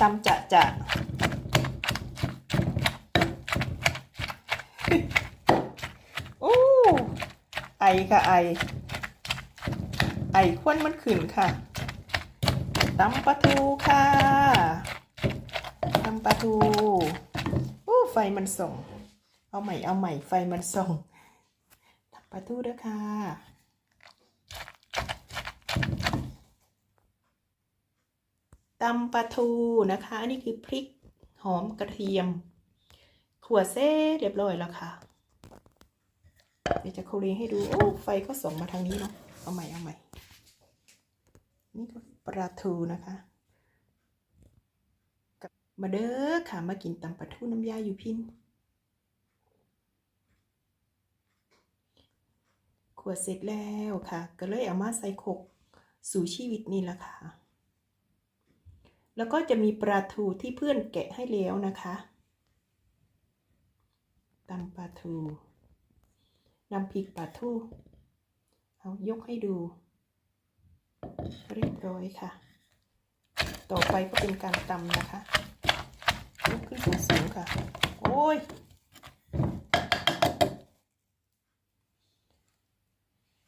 ตำจะจะโอ้ไอค่ะไอ ไอควนมันขึ้นค่ะตำปลาทูค่ะตำปลาทูโอ้ไฟมันส่ง เอาใหม่เอาใหม่ไฟมันส่งตำปลาทูเด้อค่ะ ตำปลาทูนะคะ อันนี้คือพริกหอมกระเทียมขั่วเส้เรียบร้อยแล้วค่ะ เดี๋ยวจะโคเรให้ดู โอ้ ไฟก็ส่งมาทางนี้เนาะ เอาใหม่เอาใหม่ นี่ก็ปลาทูนะคะมาเด้อค่ะ มากินตำปลาทูน้ำยาอยู่พินขั่วเสร็จแล้วค่ะ ก็เลยเอามาใส่ขกสู่ชีวิตนี่แหละค่ะ แล้วก็จะมีปลาทูที่เพื่อนแกะให้แล้วนะคะตำปลาทูน้ำพริกปลาทูเอายกให้ดู เรียบร้อยค่ะ ต่อไปก็เป็นการตำนะคะยกขึ้นสูงๆค่ะ โอ้ย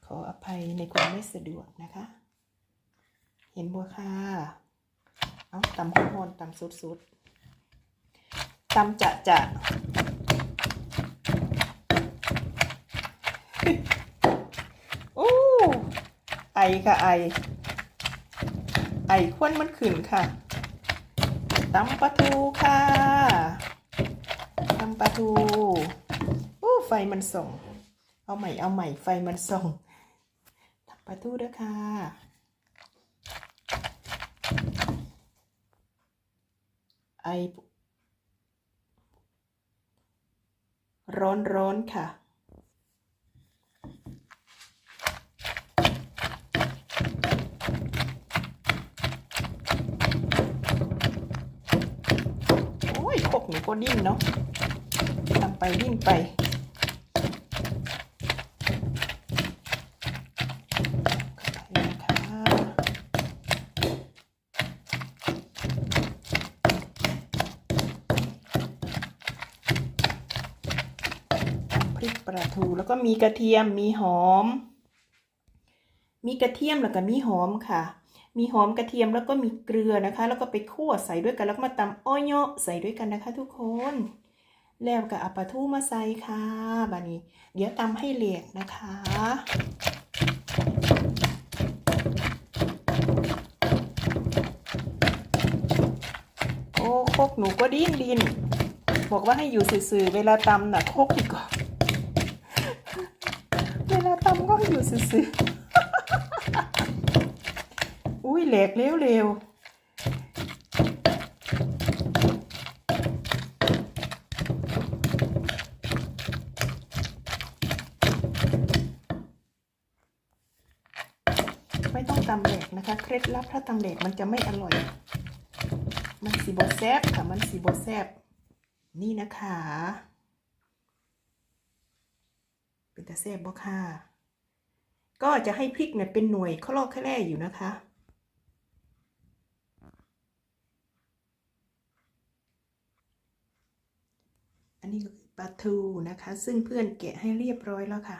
ขออภัยในความไม่สะดวกนะคะ เห็นบัวค่ะ เอาตำข้อนตำสุดๆตำจะจะโอ้ไอค่ะไอ ไอควนมันขึ้นค่ะตำปลาทูค่ะตำปลาทูโอ้ไฟมันส่ง เอาใหม่เอาใหม่ไฟมันส่งตำปลาทูด้วยค่ะ ไอร้อนร้อนค่ะ โอ้ยพวกหนูก็ดิ้นเนาะทำไปดิ้นไป ริกปลาทูแล้วก็มีกระเทียมมีหอม มีกระเทียมแล้วก็มีหอมค่ะ มีหอมกระเทียมแล้วก็มีเกลือนะคะ แล้วก็ไปคั่วใส่ด้วยกันแล้วก็มาตำอ้อยเนาะใส่ด้วยกันนะคะ ทุกคน แล้วก็เอาปลาทูมาใส่ค่ะบานี้ เดี๋ยวตำให้เละนะคะโอ้โคกหนูก็ดิ้นดินบอกว่าให้อยู่สื่อๆเวลาตำน่ะโคกดีกว่าำก็ให้ออุ้ยแหลกเร็วๆไม่ต้องตำแหลกนะคะ เคล็ดลับถ้าตำแหลกมันจะไม่อร่อย มันสีบแซบค่ะ มันสีบแซบนี่นะคะ เป็นตาแซบบ่ค่ะ ก็จะให้พริกเนี่ยเป็นหน่วยข้อลอกข้อแร่อยู่นะคะ อันนี้ก็คือปลาทูนะคะ ซึ่งเพื่อนแกะให้เรียบร้อยแล้วค่ะ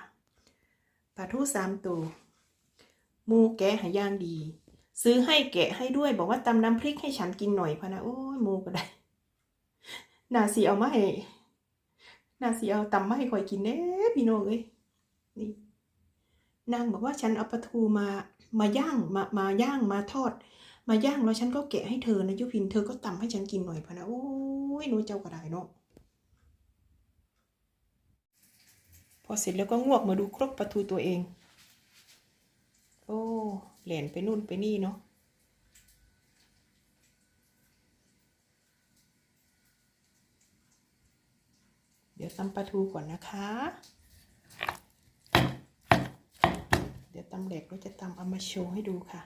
ปลาทูสามตัวหมูแกะหายางดี ซื้อให้แกะให้ด้วย บอกว่าตำน้ำพริกให้ฉันกินหน่อยพะนะโอ้ยหมูก็ได้นาสีเอามาให้นาสีเอาตำมาให้คอยกินเน่พี่น้องเอ้ยนี่ นางบอกว่าฉันเอาปลาทูมามาย่างมามาย่างมาทอด มาย่างแล้วฉันก็แกะให้เธอนะยุพินเธอก็ตำให้ฉันกินหน่อยพะนะโอ้ยหนูเจ้าก็ได้เนาะพอเสร็จแล้วก็งวกมาดูครกปลาทูตัวเอง โอ้เหลนไปนู่นไปนี่เนาะเดี๋ยวตำปลาทูก่อนนะคะ เดี๋ยวตำเหล็กเราจะตำเอามาโชว์ให้ดูค่ะ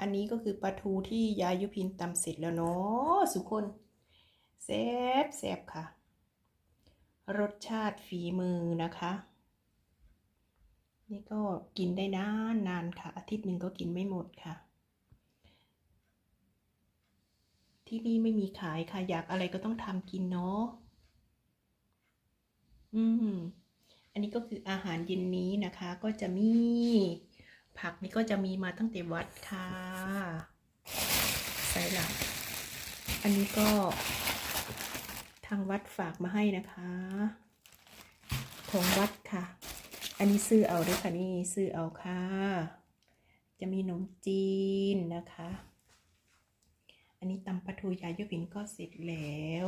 อันนี้ก็คือปลาทูที่ยายยุพินตำเสร็จแล้วเนาะสุกคนแซ่บแซ่บค่ะ รสชาติฝีมือนะคะ นี่ก็กินได้นานนานค่ะ อาทิตย์หนึ่งก็กินไม่หมดค่ะ ที่นี่ไม่มีขายค่ะ อยากอะไรก็ต้องทำกินเนาะอืม อันนี้ก็คืออาหารเย็นนี้นะคะ ก็จะมี ผักนี่ก็จะมีมาตั้งแต่วัดค่ะใส่หลักอันนี้ก็ทางวัดฝากมาให้นะคะ ของวัดค่ะ อันนี้ซื้อเอาด้วยค่ะนี่ซื้อเอาค่ะ จะมีขนมจีนนะคะ อันนี้ตำปลาทูยายยบินก็เสร็จแล้ว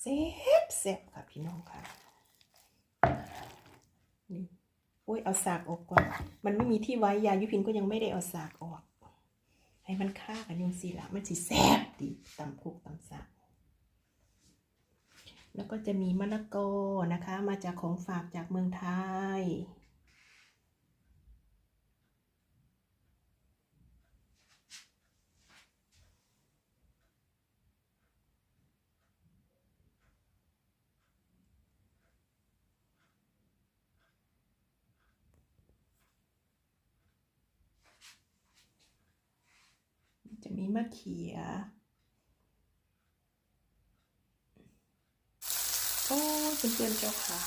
เซฟเซฟค่ะพี่น้องค่ะ นี่โอ้ยเอาสากออกก่อนมันไม่มีที่ไว้ยายุพินก็ยังไม่ได้เอาสากออก ให้มันฆ่ากันยุงสีละมันสีแซ่บดีตำคุกตำสากแล้วก็จะมีมะละกอนะคะ มาจากของฝากจากเมืองไทย จะมีมะเขีย โอ้เพื่อนๆเจ้าค่ะ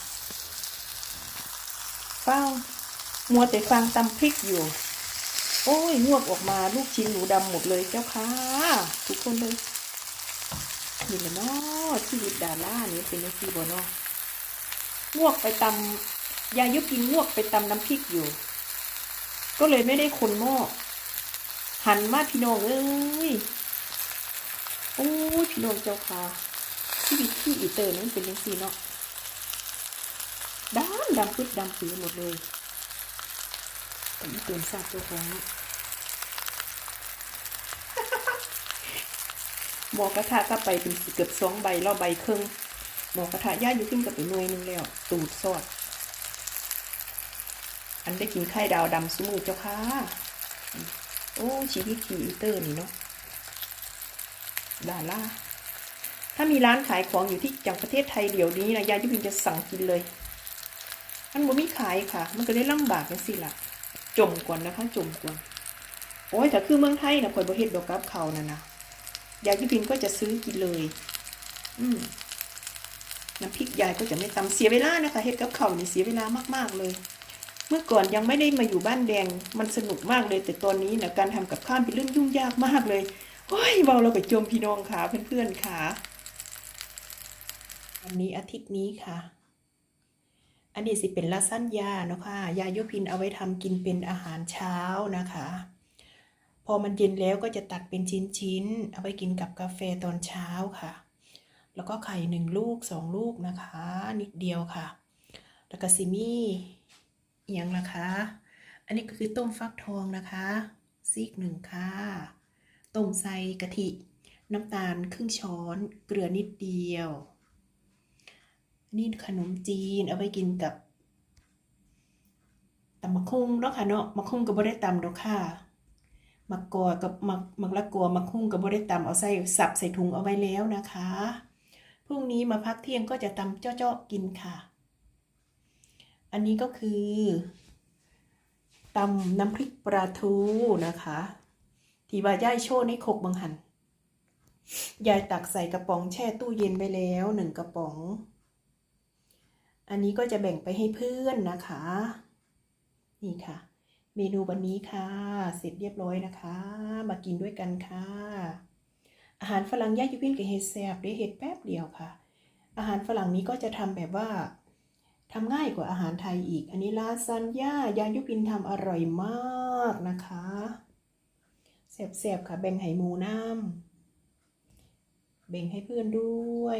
ฟังมัวแต่ฟังตำพริกอยู่ โอ้ยงวกออกมาลูกชิ้นหนูดำหมดเลยเจ้าค่ะ ทุกคนเลยนี่แหละเนาะชีวิตดารานี่เป็นยังไงบ่เนาะงวกไปตำยายุกินงวกไปตำน้ำพริกอยู่ ก็เลยไม่ได้คนหม้อ หันมาพี่น้องเอ้ยโอ้ยพี่น้องเจ้าค่ะชีวิที่อีเตอร์นั้นเป็นยังไงเนาะดำดำปึ๊ดดำปื้หมดเลยแต่อีเตือนทราบเจ้าของหมอกระทะก็ไปเป็นเกือบสองใบรอบใบครึ่งหมอกระทะย่าอยู่ขึ้นกับไปหน่วยหนึงแล้วตูดซอดอันได้กินไข่ดาวดำสมูเจ้าค่ะ โอ้ชีวิตพีอีเตอร์นี่เนาะดาล่าถ้ามีร้านขายของอยู่ที่จังประเทศไทยเดี๋ยวนี้นะยายยุพินจะสั่งกินเลย มันบ่มีขายค่ะ มันก็ได้ลำบากจังสิล่ะ จมก่อนนะคะจมก่อนโอ้ยแต่คือเมืองไทยนะข่อยบ่เฮ็ดดอกกับเขานั่นนะยายยุพินก็จะซื้อกินเลย อืมน้ำพริกยายก็จะไม่ตำเสียเวลานะคะเฮ็ดกับเขานี่เสียเวลามากๆเลย เมื่อก่อนยังไม่ได้มาอยู่บ้านแดง มันสนุกมากเลย แต่ตอนนี้นะการทำกับข้าวเป็นเรื่องยุ่งยากมากเลยโอ้ยเบาเราไปจมพี่น้องค่ะเพื่อนๆค่ะวันนี้อาทิตย์นี้ค่ะ อันนี้สิเป็นลาซานยาเนาะค่ะ ยาโยพินเอาไว้ทำกินเป็นอาหารเช้านะคะ พอมันเย็นแล้วก็จะตัดเป็นชิ้นๆ เอาไปกินกับกาแฟตอนเช้าค่ะ แล้วก็ไข่หนึ่งลูกสองลูกนะคะ นิดเดียวค่ะ แล้วก็ซิมี่ อียงนะคะ อันนี้ก็คือต้มฟักทองนะคะ ซีกหนึ่งค่ะ ต้มใส่กะทิ น้ำตาลครึ่งช้อน เกลือนิดเดียว นี่ขนมจีนเอาไปกินกับตำมะคุ้งเนาะค่ะเนาะมะคุ้งก็บ่ได้ตำดอกค่ะมะกอกับมะมะละกอมะคุ้งก็บ่ได้ตำเอาใส่สับใส่ถุงเอาไว้แล้วนะคะ พรุ่งนี้มาพักเที่ยงก็จะตำเจาะๆกินค่ะ อันนี้ก็คือตำน้ำพริกปลาทูนะคะ ที่ว่าย่ายโชว์ในขกบางหัน ยายตักใส่กระป๋องแช่ตู้เย็นไปแล้วหนึ่งกระป๋อง อันนี้ก็จะแบ่งไปให้เพื่อนนะคะ นี่ค่ะ เมนูวันนี้ค่ะ เสร็จเรียบร้อยนะคะ มากินด้วยกันค่ะ อาหารฝรั่งย่ายุพินกับเฮดแซบได้เห็ดแป๊บเดียวค่ะ อาหารฝรั่งนี้ก็จะทำแบบว่า ทำง่ายกว่าอาหารไทยอีก อันนี้ลาซานญ่ายายุพินทำอร่อยมากนะคะแสบๆค่ะแบ่งให้หมูน้ำแบ่งให้เพื่อนด้วย